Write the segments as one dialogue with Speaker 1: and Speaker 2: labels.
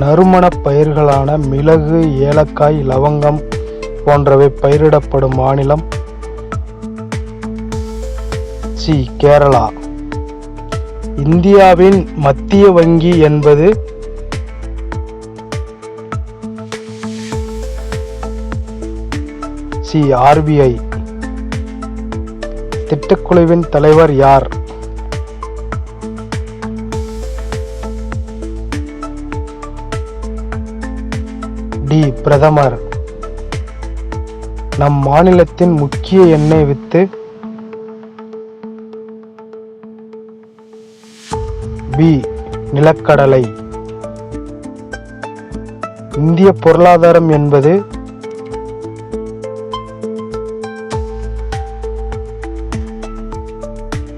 Speaker 1: நறுமணப் பயிர்களான மிளகு ஏலக்காய் லவங்கம் போன்றவை பயிரிடப்படும் மாநிலம் சி கேரளா. இந்தியாவின் மத்திய வங்கி என்பது சி ஆர்பிஐ திட்டக்குழுவின் தலைவர் யார்? டி பிரதமர். நம் மாநிலத்தின் முக்கிய எண்ணெய் வித்து பி நிலக்கடலை. இந்திய பொருளாதாரம் என்பது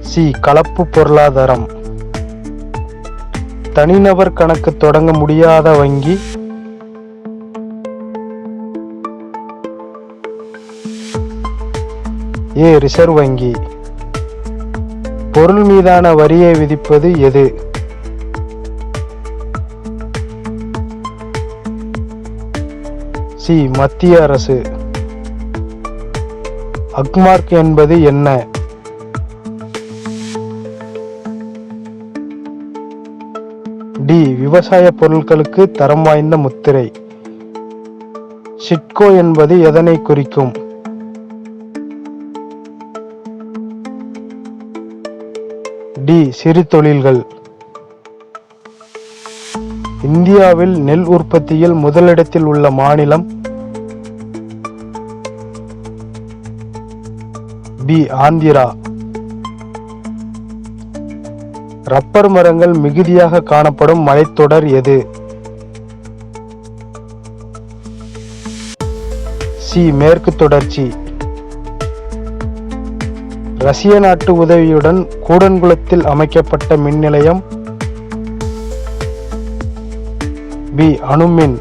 Speaker 1: சி கலப்பு பொருளாதாரம். தனிநபர் கணக்கு தொடங்க முடியாத வங்கி ஏ ரிசர்வ் வங்கி? பொருள் மீதான வரியை விதிப்பது எது? சி மத்திய அரசு. அக்மார்க் என்பது என்ன? டி விவசாய பொருட்களுக்கு தரம் வாய்ந்த முத்திரை. சிட்கோ என்பது எதனை குறிக்கும்? டி சிறு தொழில்கள் இந்தியாவில் நெல் உற்பத்தியில் முதலிடத்தில் உள்ள மாநிலம் பி ஆந்திரா. ரப்பர் மரங்கள் மிகுதியாக காணப்படும் மலைத்தொடர் எது? சி மேற்கு தொடர்ச்சி. ரஷ்ய நாட்டு உதவியுடன் கூடன்குளத்தில் அமைக்கப்பட்ட மின் நிலையம் பி அணுமின்.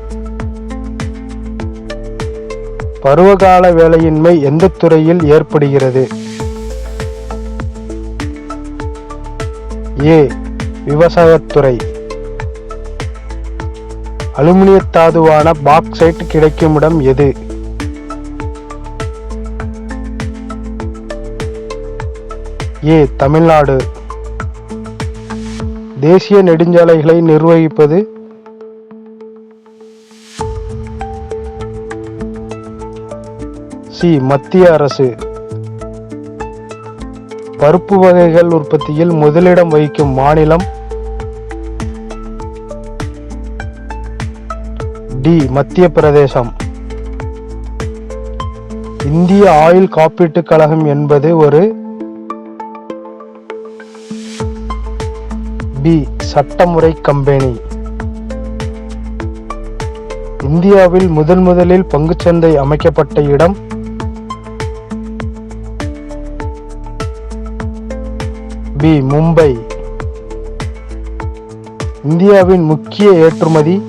Speaker 1: பருவகால வேலையின்மை எந்த துறையில் ஏற்படுகிறது? ஏ விவசாயத்துறை. அலுமினிய தாதுவான பாக்சைட் கிடைக்குமிடம் எது? ஏ தமிழ்நாடு. தேசிய நெடுஞ்சாலைகளை நிர்வகிப்பது? சி மத்திய அரசு. பருப்பு வகைகள் உற்பத்தியில் முதலிடம் வகிக்கும் மாநிலம்? டி மத்திய பிரதேசம். இந்திய ஆயுள் காப்பீட்டுக் கழகம் என்பது ஒரு பி சட்டமுறை கம்பெனி. இந்தியாவில் முதன் முதலில் பங்குச்சந்தை அமைக்கப்பட்ட இடம் பி மும்பை. இந்தியாவின் முக்கிய ஏற்றுமதி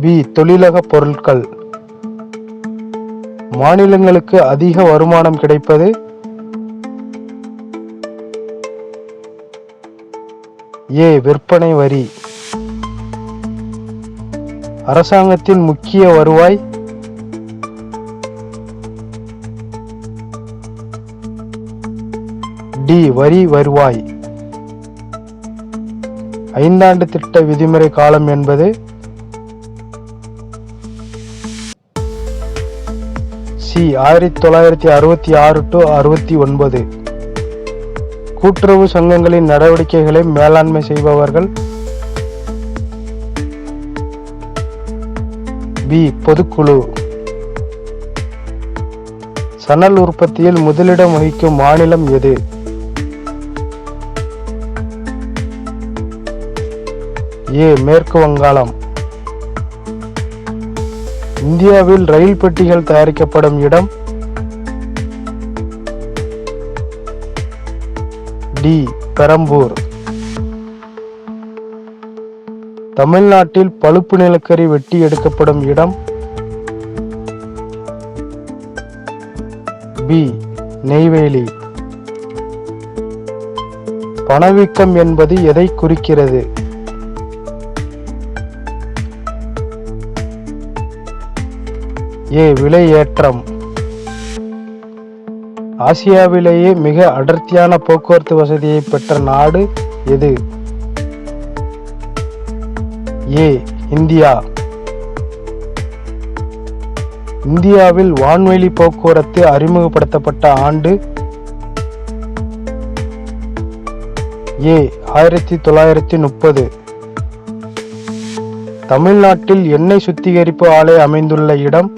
Speaker 1: பி தொழிலக பொருட்கள். மாநிலங்களுக்கு அதிக வருமானம் கிடைப்பது? ஏ விற்பனை வரி. அரசாங்கத்தின் முக்கிய வருவாய்? டி வரி வருவாய். ஐந்தாண்டு திட்ட விதிமுறை காலம் என்பது? சி ஆயிரத்தி தொள்ளாயிரத்தி அறுபத்தி ஆறு டு அறுபத்தி ஒன்பது. கூட்டுறவு சங்கங்களின் நடவடிக்கைகளை மேலாண்மை செய்பவர்கள். பி பொதுக்குழு. சணல் உற்பத்தியில் முதலிடம் வகிக்கும் மாநிலம் எது? ஏ மேற்கு வங்காளம். இந்தியாவில் ரயில் பெட்டிகள் தயாரிக்கப்படும் இடம் டி பெரம்பூர். தமிழ்நாட்டில் பழுப்பு நிலக்கரி வெட்டி எடுக்கப்படும் இடம் பி நெய்வேலி. பணவீக்கம் என்பது எதை குறிக்கிறது? ஏ விலையேற்றம். ஆசியாவிலேயே மிக அடர்த்தியான போக்குவரத்து வசதியை பெற்ற நாடு எது? ஏ இந்தியா. இந்தியாவில் வான்வெளி போக்குவரத்து அறிமுகப்படுத்தப்பட்ட ஆண்டு ஏ ஆயிரத்தி தொள்ளாயிரத்தி முப்பது தமிழ்நாட்டில் எண்ணெய் சுத்திகரிப்பு ஆலை அமைந்துள்ள இடம்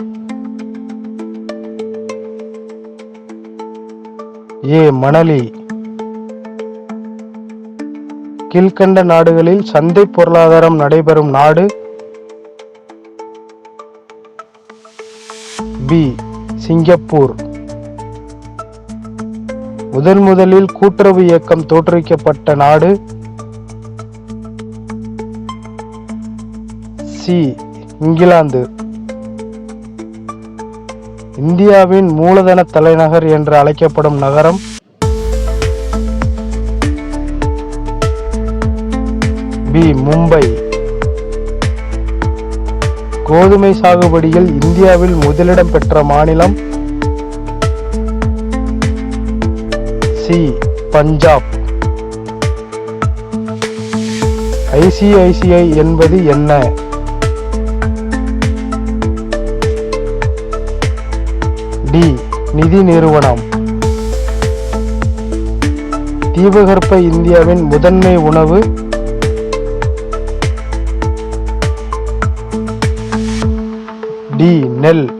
Speaker 1: ஏ மணலி. கீழ்கண்ட நாடுகளில் சந்தை பொருளாதாரம் நடைபெறும் நாடு பி சிங்கப்பூர். முதன் முதலில் கூட்டுறவு இயக்கம் தோற்றுவிக்கப்பட்ட நாடு சி இங்கிலாந்து. இந்தியாவின் மூலதன தலைநகர் என்று அழைக்கப்படும் நகரம் பி மும்பை. கோதுமை சாகுபடியில் இந்தியாவில் முதலிடம் பெற்ற மாநிலம் சி பஞ்சாப். ஐசிஐசிஐ என்பது என்ன? டி நிதி நிறுவனம். தீபகற்ப இந்தியாவின் முதன்மை உணவு. டி நெல்.